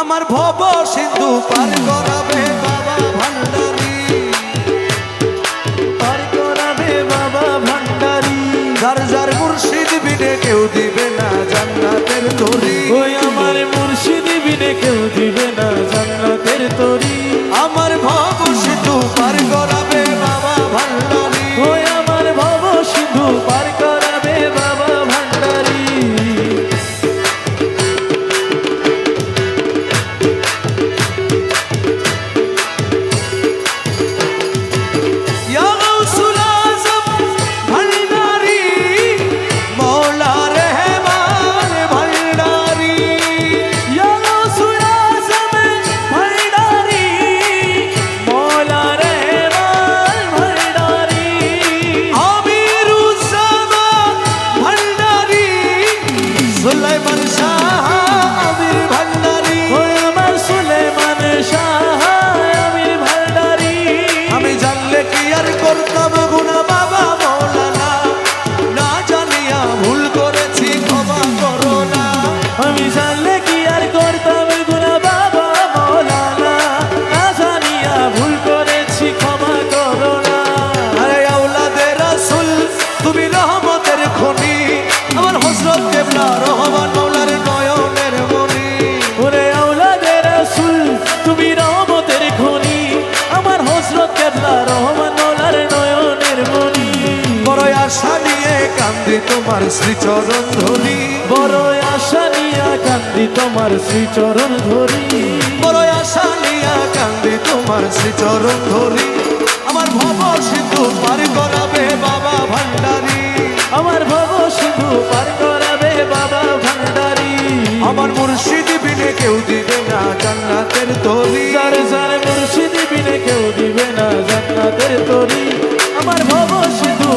আমার ভব সিন্ধু পার করাবে বাবা ভান্ডারি। পার করাবে বাবা ভান্ডারি। যার যার মুর্শিদ বিনে কেউ দিবে না জান্নাতের তরি। ওই আমার মুর্শিদি তোমার শ্রীচরণ ধরি। বড় আশা নিয়া কান্দি তোমার শ্রীচরণ ধরি। বড় আশা নিয়ে কান্দি তোমার শ্রীচরণ ধরি। আমার ভব সিন্ধু পার করাবে বাবা ভান্ডারি। আমার ভব সিন্ধু পার করাবে বাবা ভান্ডারি। আমার মুর্শিদ বিনে কেউ দিবে না জান্নাতের তরি। যার যার মুর্শিদি বিনে কেউ দিবে না জান্নাতের তরি। আমার ভব সিন্ধু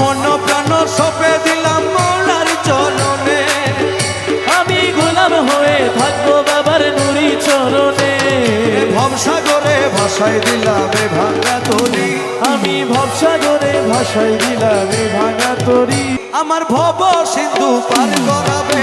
মন প্রাণ সপে দিলাম মৌলার চরণে। আমি গোলাম হয়ে থাকব বাবার নুরি চরণে। ভবসাগরে ভাসাই দিলাম ভাঙা তরি। আমি ভবসাগরে ভাসাই দিলাম ভাঙা তরি। আমার ভব সিন্ধু পার করাবে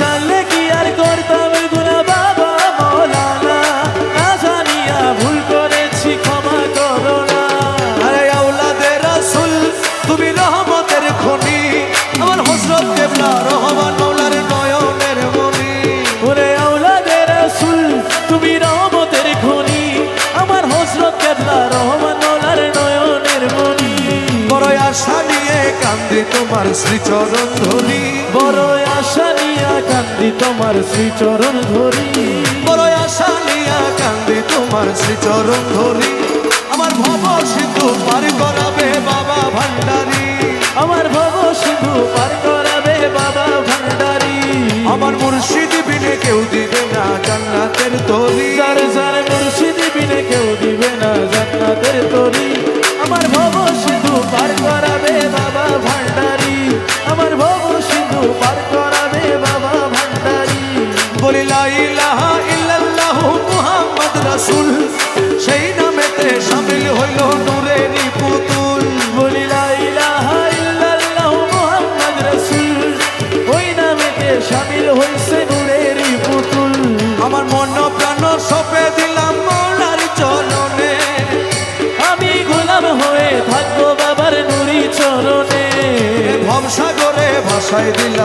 জানলে কি আর করতাম গুনা বাবা মৌলানা? না জানিয়া ভুল করেছি ক্ষমা করো না। আরে আউলাদে রাসূল তুমি রহমতের খনি। আমার হযরত কেবলা রহমান মৌলার নয়নের মনি ওরে আউলাদে রাসূল তুমি রহমতের খনি। আমার হযরত কেবলা রহমান মৌলার নয়নের মনি বড় আশা নিয়ে কান্দি তোমার শ্রীচরণ ধরি বড় আশা নিয়া কান্দি তোমার শ্রীচরণ ধরি। বড় আশা কান্দি তোমার শ্রীচরণ ধরি। আমার ভব সিন্ধু পার করাবে বাবা ভান্ডারী। আমার ভব সিন্ধু পার করাবে বাবা ভান্ডারি। আমার মুর্শিদ বিনে কেউ দিবে না জান্নাতের তরি। যার যার মুর্শিদি বিনে কেউ দিবে না জান্নাতের তরি। আমার ভব সিন্ধু পার করাবে বাবা ভান্ডারি। নুরি